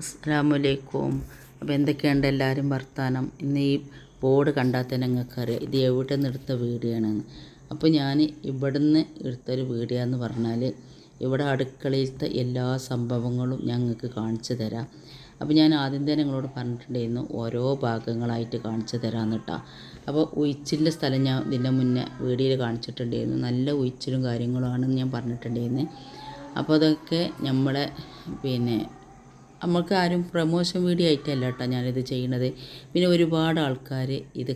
അസ്സാമലൈക്കും അപ്പോൾ എന്തൊക്കെയുണ്ട് എല്ലാവരും വർത്താനം? ഇന്ന് ഈ ബോർഡ് കണ്ടാൽ തന്നെ നിങ്ങൾക്കറിയാം ഇത് എവിടെ നിന്ന് എടുത്ത വീഡിയോ ആണെന്ന് അപ്പോൾ ഞാൻ ഇവിടെ നിന്ന് എടുത്തൊരു വീഡിയോ എന്ന് പറഞ്ഞാൽ ഇവിടെ അടുക്കളയിലത്തെ എല്ലാ സംഭവങ്ങളും ഞങ്ങൾക്ക് കാണിച്ചു തരാം. അപ്പോൾ ഞാൻ ആദ്യം തന്നെ നിങ്ങളോട് പറഞ്ഞിട്ടുണ്ടായിരുന്നു ഓരോ ഭാഗങ്ങളായിട്ട് കാണിച്ചു തരാമെന്ന് കേട്ടോ അപ്പോൾ ഉയിച്ചിലിന്റെ സ്ഥലം ഞാൻ ഇതിന്റെ മുന്നേ വീഡിയോയിൽ കാണിച്ചിട്ടുണ്ടായിരുന്നു. നല്ല ഉയിച്ചിലും കാര്യങ്ങളുമാണെന്ന് ഞാൻ പറഞ്ഞിട്ടുണ്ടായിരുന്നു. അപ്പോൾ അതൊക്കെ നമ്മളെ പിന്നെ നമുക്ക് ആരും പ്രൊമോഷൻ വീഡിയോ ആയിട്ടല്ല കേട്ടോ ഞാനിത് ചെയ്യണത്. പിന്നെ ഒരുപാട് ആൾക്കാർ ഇത്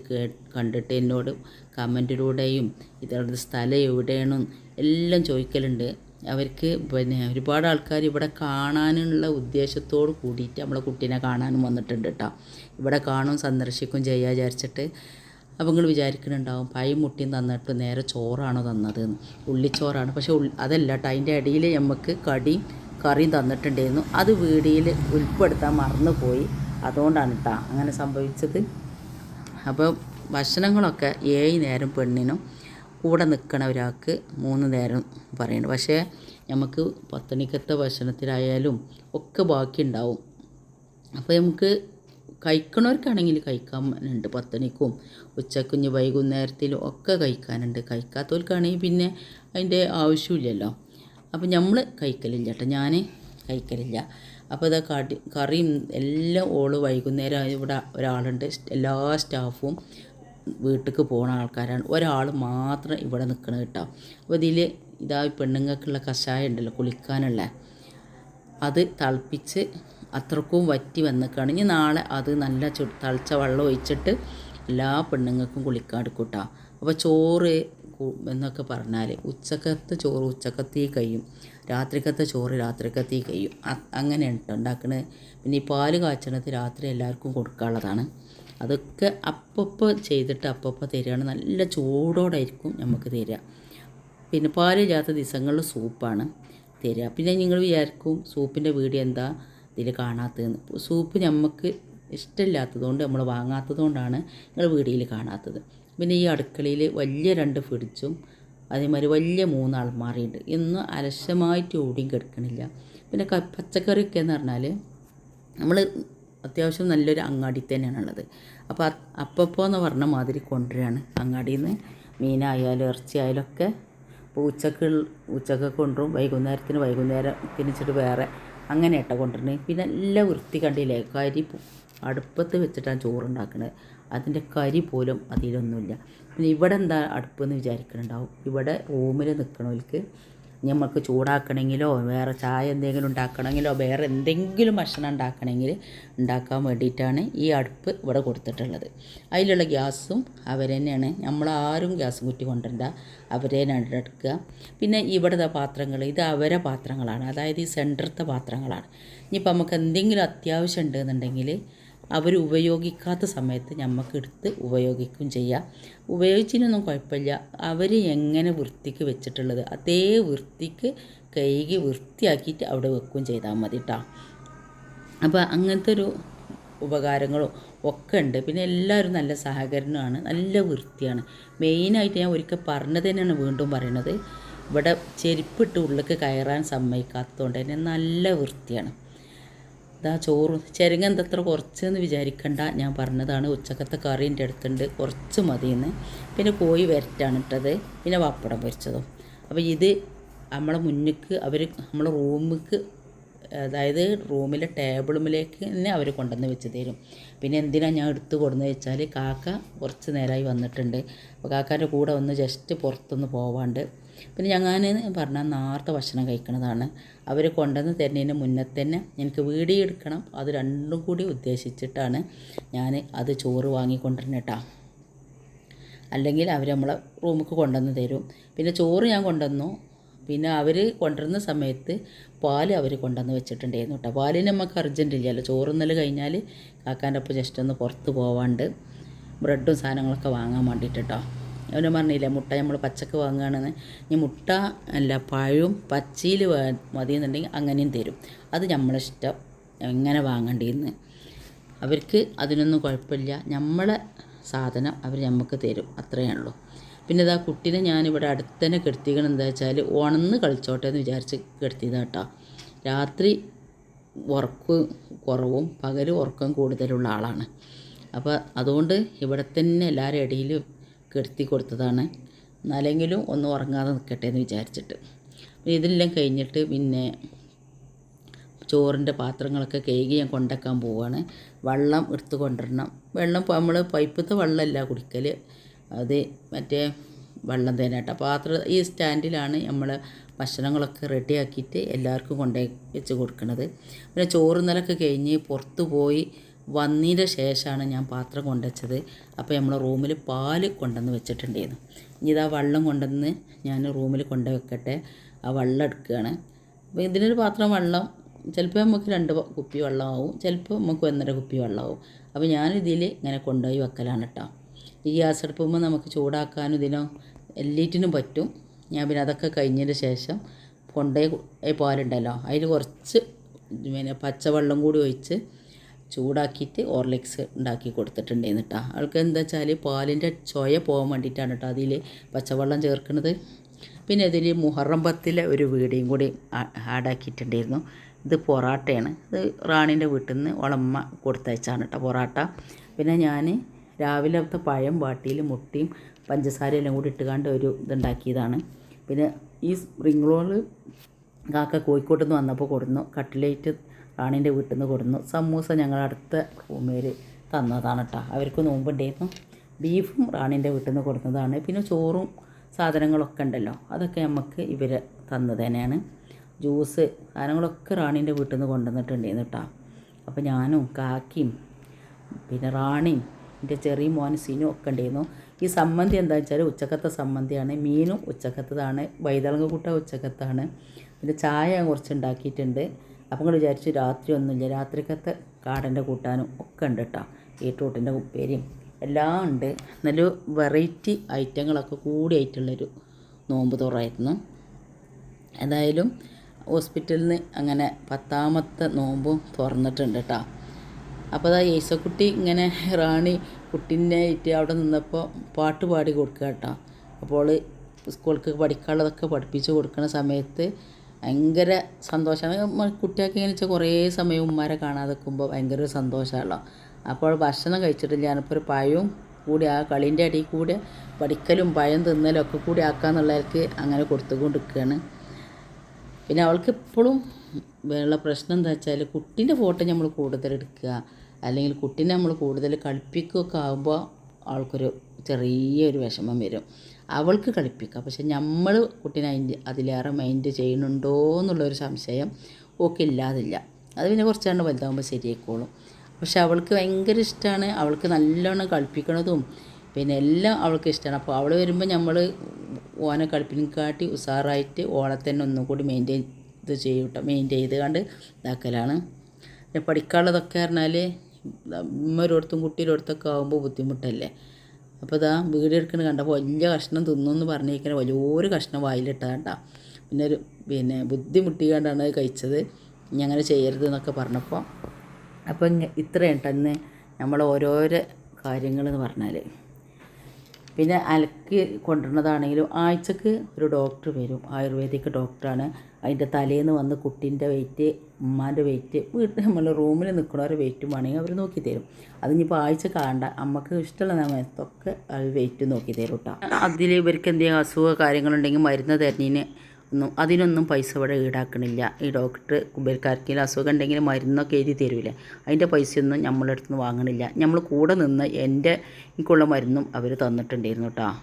കണ്ടിട്ട് എന്നോട് കമന്റിലൂടെയും ഇതവിടെ സ്ഥലം എവിടെയാണ് എല്ലാം ചോദിക്കലുണ്ട്. അവർക്ക് പിന്നെ ഒരുപാട് ആൾക്കാർ ഇവിടെ കാണാനുള്ള ഉദ്ദേശത്തോട് കൂടിയിട്ട് നമ്മളെ കുട്ടീനെ കാണാനും വന്നിട്ടുണ്ട് കേട്ടോ. ഇവിടെ കാണും സന്ദർശിക്കും ചെയ്യാ വിചാരിച്ചിട്ട് അപ്പോൾ നിങ്ങൾ വിചാരിക്കുന്നുണ്ടാവും പൈ മുട്ടിയും തന്നിട്ട് നേരെ ചോറാണോ തന്നത് ഉള്ളിച്ചോറാണ്. പക്ഷേ അതല്ല കേട്ടോ അതിന്റെ ഇടയിൽ നമുക്ക് കടിയും കറിയും തന്നിട്ടുണ്ടായിരുന്നു. അത് വീടിയിൽ ഉൾപ്പെടുത്താൻ മറന്നുപോയി. അതുകൊണ്ടാണ് കേട്ടോ അങ്ങനെ സംഭവിച്ചത്. അപ്പോൾ ഭക്ഷണങ്ങളൊക്കെ ഏഴ് നേരം പെണ്ണിനും കൂടെ നിൽക്കണ ഒരാൾക്ക് മൂന്ന് നേരം പറയുന്നത് പക്ഷേ നമുക്ക് പത്തണിക്കത്തെ ഭക്ഷണത്തിലായാലും ഒക്കെ ബാക്കി ഉണ്ടാവും അപ്പോൾ നമുക്ക് കഴിക്കണവർക്കാണെങ്കിൽ കഴിക്കാനുണ്ട് പത്തണിക്കും ഉച്ചക്കുഞ്ഞ് വൈകുന്നേരത്തിലും ഒക്കെ കഴിക്കാനുണ്ട്. കഴിക്കാത്തവർക്കാണെങ്കിൽ പിന്നെ അതിന്റെ ആവശ്യമില്ലല്ലോ. അപ്പോൾ നമ്മൾ കഴിക്കലില്ല കേട്ടോ ഞാൻ കഴിക്കലില്ല. അപ്പോൾ ഇതാ കടി കറിയും എല്ലാം ഓൾ വൈകുന്നേരം ഇവിടെ ഒരാളുണ്ട്. എല്ലാ സ്റ്റാഫും വീട്ടിലേക്ക് പോണ ആൾക്കാരാണ്. ഒരാൾ മാത്രം ഇവിടെ നിൽക്കണം കേട്ടോ അപ്പോൾ ഇതിൽ ഇതാ പെണ്ണുങ്ങൾക്കുള്ള കഷായം ഉണ്ടല്ലോ കുളിക്കാനുള്ള. അത് തിളപ്പിച്ച് അത്രക്കും വറ്റി വന്നിക്കാണ്. ഇനി നാളെ അത് നല്ല ചു തളിച്ച വെള്ളം ഒഴിച്ചിട്ട് എല്ലാ പെണ്ണുങ്ങൾക്കും കുളിക്കാൻ എടുക്കും കേട്ടോ അപ്പോൾ ചോറ് എന്നൊക്കെ പറഞ്ഞാൽ ഉച്ചക്കത്തെ ചോറ് ഉച്ചക്കത്തേ കഴിയും. രാത്രിക്കത്തെ ചോറ് രാത്രിക്കത്തേ കഴിയും. അങ്ങനെ ഉണ്ടാക്കണത് പിന്നെ ഈ പാൽ കാച്ചണത് രാത്രി എല്ലാവർക്കും കൊടുക്കാനുള്ളതാണ്. അതൊക്കെ അപ്പപ്പോൾ ചെയ്തിട്ട് അപ്പപ്പോൾ തരികയാണ്. നല്ല ചൂടോടായിരിക്കും നമുക്ക് തരിക. പിന്നെ പാലില്ലാത്ത ദിവസങ്ങളിൽ സൂപ്പാണ് തരിക. പിന്നെ നിങ്ങൾ വിചാരിക്കും സൂപ്പിന്റെ വീട് എന്താ ഇതിൽ കാണാത്തതെന്ന്. സൂപ്പ് നമുക്ക് ഇഷ്ടമില്ലാത്തതുകൊണ്ട് നമ്മൾ വാങ്ങാത്തതുകൊണ്ടാണ് നിങ്ങൾ വീടിയിൽ കാണാത്തത്. പിന്നെ ഈ അടുക്കളയിൽ വലിയ രണ്ട് ഫ്രിഡ്ജും അതേമാതിരി വലിയ മൂന്ന് അൾമാറിയുണ്ട് ഇന്ന് അലശമായിട്ട് ഓടിയും കിടക്കണില്ല. പിന്നെ പച്ചക്കറിയൊക്കെ എന്ന് പറഞ്ഞാൽ നമ്മൾ അത്യാവശ്യം നല്ലൊരു അങ്ങാടി തന്നെയാണ് ഉള്ളത്. അപ്പോൾ അപ്പപ്പോ എന്ന് പറഞ്ഞ മാതിരി കൊണ്ടുവരികയാണ് അങ്ങാടിയിൽ നിന്ന് മീനായാലും ഇറച്ചിയായാലും ഒക്കെ അപ്പോൾ ഉച്ചയ്ക്ക് ഉച്ചയ്ക്ക് കൊണ്ടുവരും. വൈകുന്നേരത്തിന് വൈകുന്നേരം തിരിച്ചിട്ട് വേറെ അങ്ങനെ ഇട്ട കൊണ്ടുവരുന്നത്. പിന്നെ എല്ലാം വൃത്തി കണ്ടില്ലേ കരി അടുപ്പത്ത് വെച്ചിട്ടാണ് ചോറുണ്ടാക്കുന്നത് അതിന്റെ കരി പോലും അതിലൊന്നുമില്ല. പിന്നെ ഇവിടെ എന്താ അടുപ്പ് എന്ന് വിചാരിക്കുന്നുണ്ടാവും ഇവിടെ റൂമിൽ നിൽക്കണവർക്ക് നമുക്ക് ചൂടാക്കണമെങ്കിലോ വേറെ ചായ എന്തെങ്കിലും ഉണ്ടാക്കണമെങ്കിലോ വേറെ എന്തെങ്കിലും ഭക്ഷണം ഉണ്ടാക്കണമെങ്കിൽ ഉണ്ടാക്കാൻ വേണ്ടിയിട്ടാണ് ഈ അടുപ്പ് ഇവിടെ കൊടുത്തിട്ടുള്ളത്. അതിലുള്ള ഗ്യാസും അവർ തന്നെയാണ്. നമ്മളാരും ഗ്യാസ് കുറ്റി കൊണ്ടുവരണ്ട. തന്നെയാണ് എടുക്കുക. പിന്നെ ഇവിടുത്തെ പാത്രങ്ങൾ ഇത് അവരെ പാത്രങ്ങളാണ്. അതായത് ഈ സെന്ററത്തെ പാത്രങ്ങളാണ്. ഇനിയിപ്പോൾ നമുക്ക് എന്തെങ്കിലും അത്യാവശ്യം ഉണ്ടെന്നുണ്ടെങ്കിൽ അവർ ഉപയോഗിക്കാത്ത സമയത്ത് നമുക്ക് എടുത്ത് ഉപയോഗിക്കും ചെയ്യാം. ഉപയോഗിച്ചതിനൊന്നും കുഴപ്പമില്ല. അവർ എങ്ങനെ വൃത്തിക്ക് വെച്ചിട്ടുള്ളത് അതേ വൃത്തിക്ക് കഴുകി വൃത്തിയാക്കിയിട്ട് അവിടെ വെക്കുകയും ചെയ്താൽ മതി കേട്ടോ അപ്പോൾ അങ്ങനത്തെ ഒരു ഉപകാരങ്ങളും ഒക്കെ ഉണ്ട്. പിന്നെ എല്ലാവരും നല്ല സഹകരണമാണ് നല്ല വൃത്തിയാണ്. മെയിനായിട്ട് ഞാൻ ഒരിക്കൽ പറഞ്ഞത് തന്നെയാണ് വീണ്ടും പറയണത്. ഇവിടെ ചെരുപ്പിട്ട് ഉള്ളിലേക്ക് കയറാൻ സമ്മതിക്കാത്തതുകൊണ്ട് തന്നെ നല്ല വൃത്തിയാണ്. ഇതാ ചോറ്. ചെരങ്ങ എന്തത്ര കുറച്ചെന്ന് വിചാരിക്കണ്ട. ഞാൻ പറഞ്ഞതാണ് ഉച്ചക്കത്തെ കറീന്റെ അടുത്തുണ്ട്. കുറച്ച് മതിയെന്ന്. പിന്നെ കോഴി വരട്ടാണ് ഇട്ടത്. പിന്നെ പപ്പടം പൊരിച്ചതും. അപ്പോൾ ഇത് നമ്മളെ മുന്നിക്ക് അവർ നമ്മളെ റൂമിക്ക് അതായത് റൂമിലെ ടേബിളുമിലേക്ക് തന്നെ അവർ കൊണ്ടുവന്ന് വെച്ച് തരും. പിന്നെ എന്തിനാണ് ഞാൻ എടുത്ത് കൊടുന്ന് വെച്ചാൽ കാക്ക കുറച്ച് നേരമായി വന്നിട്ടുണ്ട്. അപ്പോൾ കാക്കാന്റെ കൂടെ ഒന്ന് ജസ്റ്റ് പുറത്തൊന്ന് പോവാണ്ട്. പിന്നെ ഞാൻ പറഞ്ഞാൽ നേരത്തെ ഭക്ഷണം കഴിക്കണതാണ്. അവർ കൊണ്ടുവന്ന് തരുന്നതിന് മുന്നേ തന്നെ എനിക്ക് വീഡിയോ എടുക്കണം. അത് രണ്ടും കൂടി ഉദ്ദേശിച്ചിട്ടാണ് ഞാൻ അത് ചോറ് വാങ്ങിക്കൊണ്ടിരുന്നത് കേട്ടോ. അല്ലെങ്കിൽ അവർ നമ്മളെ റൂമിൽ കൊണ്ടുവന്ന് തരും. പിന്നെ ചോറ് ഞാൻ കൊണ്ടുവന്നു. പിന്നെ അവർ കൊണ്ടുവരുന്ന സമയത്ത് പാൽ അവർ കൊണ്ടുവന്ന് വെച്ചിട്ടുണ്ടായിരുന്നു കേട്ടോ. പാലിന് നമുക്ക് അർജന്റ് ഇല്ലല്ലോ. ചോറുന്നൽ കഴിഞ്ഞാൽ കാക്കാന്റെ ഒപ്പം ജസ്റ്റ് ഒന്ന് പുറത്ത് പോവാണ്ട് ബ്രെഡും സാധനങ്ങളൊക്കെ വാങ്ങാൻ വേണ്ടിയിട്ട് കേട്ടോ. അവനും പറഞ്ഞില്ലേ മുട്ട നമ്മൾ പച്ചക്ക് വാങ്ങുകയാണെന്ന്. ഇനി മുട്ട അല്ല പഴവും പച്ചയിൽ മതി എന്നുണ്ടെങ്കിൽ അങ്ങനെയും തരും. അത് നമ്മളിഷ്ടം എങ്ങനെ വാങ്ങേണ്ടിയെന്ന് അവർക്ക് അതിനൊന്നും കുഴപ്പമില്ല. നമ്മളെ സാധനം അവർ നമുക്ക് തരും. അത്രയേ ഉള്ളൂ. പിന്നെ ഇതാ കുട്ടീനെ ഞാനിവിടെ അടുത്ത് തന്നെ കെടുത്തിക്കണം. എന്താ വെച്ചാൽ ഉണന്ന് കളിച്ചോട്ടെ എന്ന് വിചാരിച്ച് കെടുത്തിയതാണ് കേട്ടോ രാത്രി ഉറക്ക് കുറവും പകൽ ഉറക്കം കൂടുതലുള്ള ആളാണ്. അപ്പോൾ അതുകൊണ്ട് ഇവിടെ തന്നെ എല്ലാവരും ഇടയിൽ കെടുത്തി കൊടുത്തതാണ്. എന്നാലെങ്കിലും ഒന്ന് ഉറങ്ങാതെ നിൽക്കട്ടെ എന്ന് വിചാരിച്ചിട്ട്. ഇതെല്ലാം കഴിഞ്ഞിട്ട് പിന്നെ ചോറിന്റെ പാത്രങ്ങളൊക്കെ കഴുകി ഞാൻ കൊണ്ടുവയ്ക്കാൻ പോവുകയാണ് വെള്ളം എടുത്ത് കൊണ്ടുവരണം. വെള്ളം നമ്മൾ പൈപ്പത്തെ വെള്ളമല്ല കുടിക്കൽ അത് മറ്റേ വെള്ളം തന്നെയാട്ടോ പാത്ര ഈ സ്റ്റാൻഡിലാണ് നമ്മൾ ഭക്ഷണങ്ങളൊക്കെ റെഡിയാക്കിയിട്ട് എല്ലാവർക്കും കൊണ്ടുപോയി വെച്ച് കൊടുക്കുന്നത് പിന്നെ ചോറ് നിലൊക്കെ കഴിഞ്ഞ് പുറത്ത് പോയി വന്നതിന്റെ ശേഷമാണ് ഞാൻ പാത്രം കൊണ്ടുവച്ചത്. അപ്പോൾ നമ്മൾ റൂമിൽ പാൽ കൊണ്ടുവന്ന് വെച്ചിട്ടുണ്ടായിരുന്നു. ഇനി ഇതാ വെള്ളം കൊണ്ടുവന്ന് ഞാൻ റൂമിൽ കൊണ്ടുവെക്കട്ടെ വെക്കട്ടെ ആ വെള്ളം എടുക്കുകയാണ്. അപ്പോൾ ഇതിനൊരു പാത്രം വെള്ളം ചിലപ്പോൾ നമുക്ക് രണ്ട് കുപ്പി വെള്ളമാവും ചിലപ്പോൾ നമുക്ക് ഒന്നര കുപ്പി വെള്ളമാവും. അപ്പോൾ ഞാനിതിൽ ഇങ്ങനെ കൊണ്ടുപോയി വെക്കലാണ് കേട്ടോ ഈ ഗ്യാസ് അടുപ്പുമ്പോൾ നമുക്ക് ചൂടാക്കാനും ഇതിനോ എല്ലാറ്റിനും പറ്റും. ഞാൻ പിന്നെ അതൊക്കെ കഴിഞ്ഞതിന് ശേഷം കൊണ്ടുപോയി പാലുണ്ടല്ലോ അതിൽ കുറച്ച് പിന്നെ പച്ചവെള്ളം കൂടി ഒഴിച്ച് ചൂടാക്കിയിട്ട് ഓർലിക്സ് ഉണ്ടാക്കി കൊടുത്തിട്ടുണ്ടായിരുന്നു കേട്ടോ അവൾക്ക് എന്താ വെച്ചാൽ പാലിന്റെ ചൊയ പോകാൻ വേണ്ടിയിട്ടാണ് കേട്ടോ അതിൽ പച്ചവെള്ളം ചേർക്കുന്നത്. പിന്നെ ഇതിൽ മുഹറം പത്തിലെ ഒരു വീടിയും കൂടി ആഡാക്കിയിട്ടുണ്ടായിരുന്നു ഇത് പൊറാട്ടയാണ്. ഇത് റാണീന്റെ വീട്ടിൽ നിന്ന് വളമ്മ കൊടുത്തയച്ചാണ് കേട്ടോ പൊറാട്ട. പിന്നെ ഞാൻ രാവിലത്തെ പഴം വാട്ടിയിൽ മുട്ടിയും പഞ്ചസാര എല്ലാം കൂടി ഇട്ടുകാണ്ട് ഒരു ഇതുണ്ടാക്കിയതാണ്. പിന്നെ ഈ സ്പ്രിംഗ് റോൾ കാക്ക കോഴിക്കോട്ട് നിന്ന് വന്നപ്പോൾ കൊടുന്നു. കട്ട്ലേറ്റ് റാണീന്റെ വീട്ടിൽ നിന്ന് കൊടുന്നു. സമൂസ ഞങ്ങളുടെ അടുത്ത റൂമേൽ തന്നതാണ് കേട്ടോ അവർക്ക് നോമ്പുണ്ടായിരുന്നു ബീഫും റാണീന്റെ വീട്ടിൽ നിന്ന് കൊടുത്തതാണ്. പിന്നെ ചോറും സാധനങ്ങളൊക്കെ ഉണ്ടല്ലോ. അതൊക്കെ നമുക്ക് ഇവർ തന്നത് തന്നെയാണ്. ജ്യൂസ് സാധനങ്ങളൊക്കെ റാണീന്റെ വീട്ടിൽ നിന്ന് കൊണ്ടുവന്നിട്ടുണ്ടായിരുന്നു കേട്ടോ അപ്പോൾ ഞാനും കാക്കിയും പിന്നെ റാണിയും എന്റെ ചെറിയ മോൻ സീനും ഒക്കെ ഉണ്ടായിരുന്നു. ഈ സമ്മന്തി എന്താ വെച്ചാൽ ഉച്ചക്കത്തെ സമ്മന്തിയാണ് മീനും ഉച്ചക്കത്തതാണ്. വൈതളങ്ങ കൂട്ട ഉച്ചക്കത്താണ്. പിന്നെ ചായ ഞാൻ കുറച്ച് ഉണ്ടാക്കിയിട്ടുണ്ട് അപ്പം നിങ്ങൾ വിചാരിച്ചു രാത്രി ഒന്നുമില്ല രാത്രിക്കത്തെ കാടന്റെ കൂട്ടാനും ഒക്കെ ഉണ്ട് കേട്ടോ ബീട്രൂട്ടിന്റെ ഉപ്പേരിയും എല്ലാം ഉണ്ട്. നല്ല വെറൈറ്റി ഐറ്റങ്ങളൊക്കെ കൂടി ആയിട്ടുള്ളൊരു നോമ്പ് തുറയായിരുന്നു എന്തായാലും ഹോസ്പിറ്റലിൽ നിന്ന് അങ്ങനെ പത്താമത്തെ നോമ്പും തുറന്നിട്ടുണ്ട് കേട്ടോ അപ്പോൾ അതാ യേശക്കുട്ടി ഇങ്ങനെ റാണി കുട്ടീനെ ആയിട്ട് അവിടെ നിന്നപ്പോൾ പാട്ട് പാടി കൊടുക്കുക കേട്ടോ അപ്പോൾ സ്കൂൾക്ക് പഠിക്കാനുള്ളതൊക്കെ പഠിപ്പിച്ച് കൊടുക്കുന്ന സമയത്ത് ഭയങ്കര സന്തോഷമാണ് കുട്ടിയൊക്കെ ഇങ്ങനെ വെച്ചാൽ കുറേ സമയം ഉമ്മാരെ കാണാതെ നിൽക്കുമ്പോൾ ഭയങ്കര ഒരു സന്തോഷമാണല്ലോ അപ്പോൾ ഭക്ഷണം കഴിച്ചിട്ടില്ല. ഞാനിപ്പോൾ ഒരു പഴവും കൂടി ആ കളീന്റെ അടിയിൽ കൂടെ പഠിക്കലും പഴം തിന്നലും ഒക്കെ കൂടി ആക്കാന്നുള്ളവർക്ക് അങ്ങനെ കൊടുത്തുകൊണ്ടിരിക്കുകയാണ് പിന്നെ അവൾക്ക് ഇപ്പോഴും ഉള്ള പ്രശ്നം എന്താ വെച്ചാൽ കുട്ടീന്റെ ഫോട്ടോ നമ്മൾ കൂടുതൽ എടുക്കുക. അല്ലെങ്കിൽ കുട്ടീനെ നമ്മൾ കൂടുതൽ കളിപ്പിക്കുകയൊക്കെ ആകുമ്പോൾ അവൾക്കൊരു ചെറിയൊരു വിഷമം വരും. അവൾക്ക് കളിപ്പിക്കുക. പക്ഷെ നമ്മൾ കുട്ടീനെ അതിന്റെ അതിലേറെ മൈൻഡ് ചെയ്യുന്നുണ്ടോ എന്നുള്ളൊരു സംശയം ഒക്കെ ഇല്ലാതില്ല. അത് പിന്നെ കുറച്ചാണ്ട് വലുതാകുമ്പോൾ ശരിയായിക്കോളും. പക്ഷെ അവൾക്ക് ഭയങ്കര ഇഷ്ടമാണ്. അവൾക്ക് നല്ലോണം കളിപ്പിക്കണതും പിന്നെ എല്ലാം അവൾക്ക് ഇഷ്ടമാണ്. അപ്പോൾ അവൾ വരുമ്പോൾ നമ്മൾ ഓനെ കളിപ്പിനെക്കാട്ടി ഉഷാറായിട്ട് ഓളെ തന്നെ ഒന്നും കൂടി മെയിന്റെയിൻ ഇത് ചെയ്യും കേട്ടോ മെയിന്റെയിൻ ചെയ്ത് കണ്ട് ഇതാക്കലാണ്. പിന്നെ പഠിക്കാനുള്ളതൊക്കെ പറഞ്ഞാൽ ഉമ്മരോടത്തും കുട്ടിയിലോടത്തൊക്കെ ആകുമ്പോൾ ബുദ്ധിമുട്ടല്ലേ? അപ്പോൾ ഇതാ വീട് എടുക്കുന്നത് കണ്ടപ്പോൾ വലിയ കഷ്ണം തിന്നു എന്ന് പറഞ്ഞിരിക്കുന്നത് വലിയൊരു കഷ്ണം വായിലിട്ടതാണ്ടാ പിന്നെ ഒരു പിന്നെ ബുദ്ധിമുട്ടിക്കാണ്ടാണ് അത് കഴിച്ചത്. ഇനി അങ്ങനെ ചെയ്യരുത് എന്നൊക്കെ പറഞ്ഞപ്പോൾ അപ്പം ഇത്രയും തന്നെ നമ്മൾ ഓരോരോ കാര്യങ്ങളെന്ന് പറഞ്ഞാൽ പിന്നെ അലക്കി കൊണ്ടുവരുന്നതാണെങ്കിലും ആഴ്ചക്ക് ഒരു ഡോക്ടർ വരും. ആയുർവേദിക് ഡോക്ടറാണ് അതിന്റെ തലേന്ന് വന്ന് കുട്ടീന്റെ വെയിറ്റ് ഉമ്മാന്റെ വെയിറ്റ് വീട്ടിൽ നമ്മൾ റൂമിൽ നിൽക്കുന്നവരെ വെയിറ്റും വേണമെങ്കിൽ അവർ നോക്കി തരും. അതിനിപ്പോൾ ആഴ്ച കാണണ്ട. അമ്മയ്ക്ക് ഇഷ്ടമുള്ള സമയത്തൊക്കെ അവർ വെയിറ്റ് നോക്കി തരും കേട്ടോ അതിൽ ഇവർക്ക് എന്തെങ്കിലും അസുഖ കാര്യങ്ങളുണ്ടെങ്കിൽ മരുന്ന് തരുന്നതിന് അതിനൊന്നും പൈസ ഇവിടെ ഈടാക്കണില്ല. ഈ ഡോക്ടർ കുബേർക്കാർക്ക് അസുഖം ഉണ്ടെങ്കിൽ മരുന്നൊക്കെ എഴുതി തരൂലേ. അതിന്റെ പൈസയൊന്നും നമ്മളെ അടുത്ത് നിന്ന് വാങ്ങണില്ല. നമ്മൾ കൂടെ നിന്ന് എന്റെ എനിക്കുള്ള മരുന്നും അവർ തന്നിട്ടുണ്ടായിരുന്നു കേട്ടോ